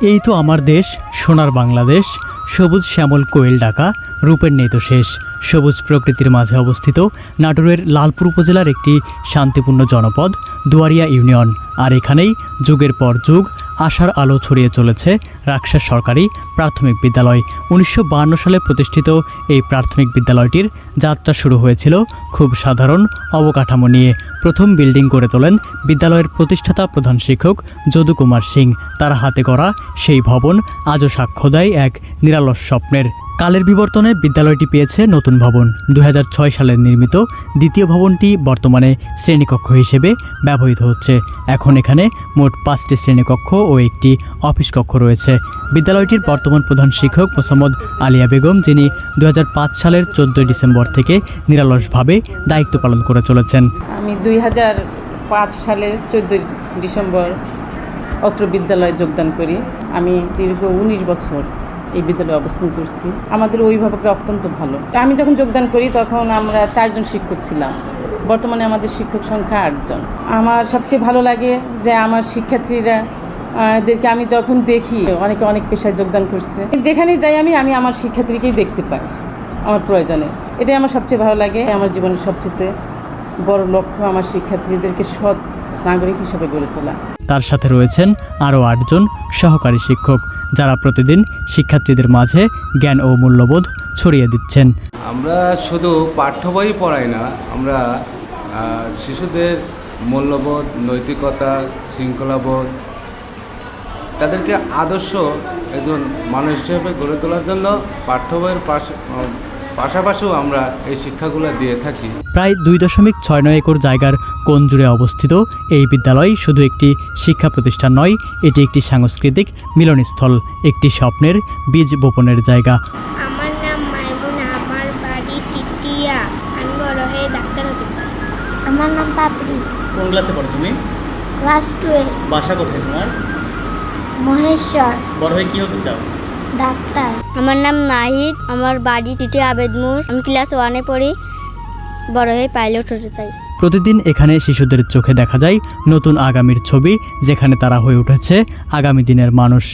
এই তো আমার দেশ সোনার বাংলাদেশ সবুজ শ্যামল কোয়েল ডাকা রূপের নেই তো শেষ। সবুজ প্রকৃতির মাঝে অবস্থিত নাটোরের লালপুর উপজেলার একটি শান্তিপূর্ণ জনপদ, দুয়ারিয়া ইউনিয়ন। আর এখানেই যুগের পর যুগ আশার আলো ছড়িয়ে চলেছে রাকসার সরকারি প্রাথমিক বিদ্যালয়। উনিশশো সালে প্রতিষ্ঠিত এই প্রাথমিক বিদ্যালয়টির যাত্রা শুরু হয়েছিল খুব সাধারণ অবকাঠামো নিয়ে। প্রথম বিল্ডিং গড়ে তোলেন বিদ্যালয়ের প্রতিষ্ঠাতা প্রধান শিক্ষক যদু কুমার সিং। তার হাতে করা সেই ভবন আজও সাক্ষ্য দেয় এক নিরালস স্বপ্নের। কালের বিবর্তনে বিদ্যালয়টি পেয়েছে নতুন ভবন দু হাজার ছয় সালে নির্মিত। দ্বিতীয় ভবনটি বর্তমানে শ্রেণীকক্ষ হিসেবে ব্যবহৃত হচ্ছে। এখন এখানে মোট পাঁচটি শ্রেণীকক্ষ ও একটি অফিস কক্ষ রয়েছে। বিদ্যালয়টির বর্তমান প্রধান শিক্ষক মোসাম্মদ আলিয়া বেগম, যিনি দুই হাজার পাঁচ সালের চোদ্দোই ডিসেম্বর থেকে নিরালসভাবে দায়িত্ব পালন করে চলেছেন। আমি দুই হাজার পাঁচ সালের চোদ্দোই ডিসেম্বর অত্র বিদ্যালয়ে যোগদান করি। আমি দীর্ঘ উনিশ বছর এই বিদ্যালয়ে অবস্থান করছি। আমাদের অভিভাবকরা অত্যন্ত ভালো। আমি যখন যোগদান করি তখন আমরা চারজন শিক্ষক ছিলাম। বর্তমানে আমাদের শিক্ষক সংখ্যা আটজন। আমার সবচেয়ে ভালো লাগে যে আমার শিক্ষার্থীরা আহ, এদেরকে আমি যখন দেখি অনেকে অনেক পেশায় যোগদান করছে। যেখানে যাই আমি আমি আমার শিক্ষার্থীকেই দেখতে পাই আমার প্রয়োজনে। এটাই আমার সবচেয়ে ভালো লাগে। আমার জীবনের সবচেয়ে বড় লক্ষ্য আমার শিক্ষার্থীদেরকে সৎ নাগরিক হিসেবে গড়ে তোলা। তার সাথে রয়েছেন আরও আটজন সহকারী শিক্ষক, যারা প্রতিদিন শিক্ষার্থীদের মাঝে জ্ঞান ও মূল্যবোধ ছড়িয়ে দিচ্ছেন। আমরা শুধু পাঠ্য বই পড়াই না, আমরা শিশুদের মূল্যবোধ, নৈতিকতা, শৃঙ্খলাবোধ, তাদেরকে আদর্শ একজন মানুষ হিসেবে গড়ে তোলার জন্য পাঠ্য বইয়ের পাশাপাশিও আমরা এই শিক্ষাগুলো দিয়ে থাকি। প্রায় দুই দশমিক ছয় নয় একর জায়গার কোন জুড়ে অবস্থিত এই বিদ্যালয় শুধু একটি শিক্ষা প্রতিষ্ঠান নয় এটি একটি সাংস্কৃতিক মিলনস্থল একটি স্বপ্নের বীজ বপনের জায়গা। আমার নাম মাইমুন আমার বাড়ি টিটিয়া। আমি বড় হয়ে ডাক্তার হতে চাই। আমার নাম পাপড়ি। কোন ক্লাসে পড়ো তুমি? Class twelve. বাসা কোথায় তোমার? মহেশ্বর। বড় হয়ে কি হতে চাও? ডাক্তার। আমার নাম নাহিদ, আমার বাড়ি টিটি আবেদমুর আমি ক্লাস ওয়ানে পড়ি, বড় হয়ে পাইলট হতে চাই। প্রতিদিন এখানে শিশুদের চোখে দেখা যায় নতুন আগামীর ছবি, যেখানে তারা হয়ে উঠেছে আগামী দিনের মানুষ।